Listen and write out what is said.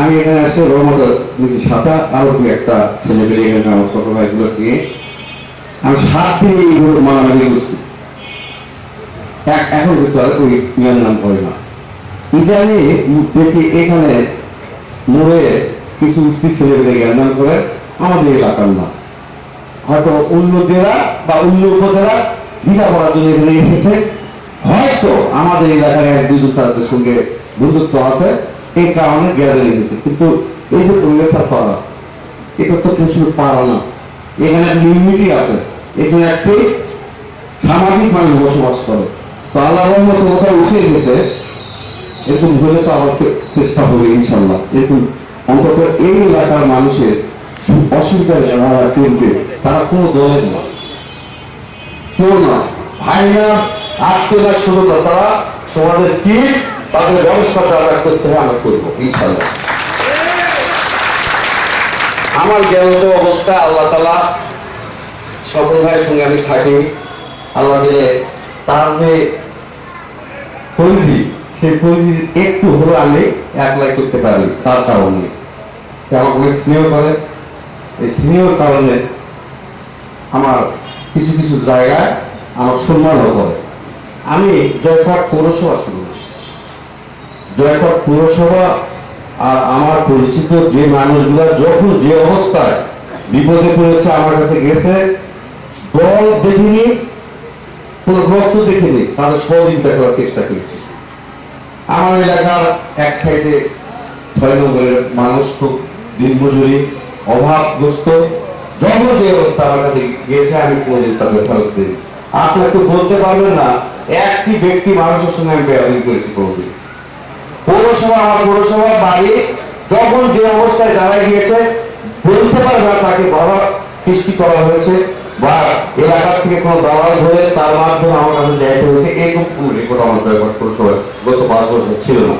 আমি এখানে আসলে রহমত নিজে সাদা আরও দু একটা ছেলে পেলে এখানে আমার ছোট ভাইগুলো নিয়ে। আমি সাত দিন এইগুলো মারামারি করছি। এখন কিন্তু আর ওই নিয়ম নাম করে না। ইজানি দেখি এখানে মোড়ে কিছু উঠতি ছেলে পেলে জ্ঞান করে আমাদের এলাকার না হয়তো অন্য জেলা বা অন্য উপজেলা লেখাপড়ার জন্য এখানে এসেছে। হয়তো আমাদের এলাকার এক দুজন তাদের সঙ্গে বন্ধুত্ব আছে। এই কারণে গ্যাদারিং হয়েছে কিন্তু এই যে পরিবেশার পাড়া এটা তো শুধু পাড়া না, এখানে একটা আছে। এখানে একটি সামাজিক মানুষ বসবাস করে। তো আল্লাহ মতো কোথাও উঠে গেছে এরকম হলে তো আবার চেষ্টা হবে ইনশাল্লাহ এরকম অন্তত এই এলাকার মানুষের অসুবিধা যারা করবে তারা কোনো দলের না। কেউ না। ভাই না আত্মীয় শুরুটা তারা সমাজের কি তাদের ব্যবস্থাটা আমরা করতে হয়, আমরা করব, ইনশাল্লাহ। আমার জ্ঞানত অবস্থা, আল্লাহ তালা সকল ভাইয়ের সঙ্গে আমি থাকি। আল্লাহ দিলে তার যে পরিধি, সেই পরিধির একটু হলে আমি অ্যাপ্লাই করতে পারি তার কারণে সে আমাকে অনেক স্নেহ করে। এই স্নেহর কারণে আমার কিছু কিছু জায়গায় আমার সম্মানও করে আমি জয়পাট পৌরসভা শুরু করি। জয়পাট পৌরসভা আর আমার পরিচিত যে যখন যে অবস্থায় বিপদে পড়েছে আমার কাছে গেছে, দল দেখিনি রক্ত দেখিনি, তাদের সহযোগিতা করার চেষ্টা আমার এলাকার এক সাইডে মানুষ খুব দিনমজুরি, অভাবগ্রস্ত, যখন যে অবস্থা আমার কাছে গিয়েছে আমি কোনোদিন তাদের ফেরত দিই কেউ বলতে পারবেন না, একটি ব্যক্তি মানুষের সঙ্গে আমি বেয়াদি করেছি কোনোদিন পৌরসভা আমার পৌরসভার বাড়ি যখন যে অবস্থায় দাঁড়ায় গিয়েছে, বলতে পারবে না তাকে বাধা সৃষ্টি করা হয়েছে বা এলাকা থেকে কোনো দালাল ধরে তার মাধ্যমে আমার কাছে যাইতে হয়েছে। এরকম কোনো রেকর্ড আমার দরকার পৌরসভায় গত পাঁচ বছর ছিল না।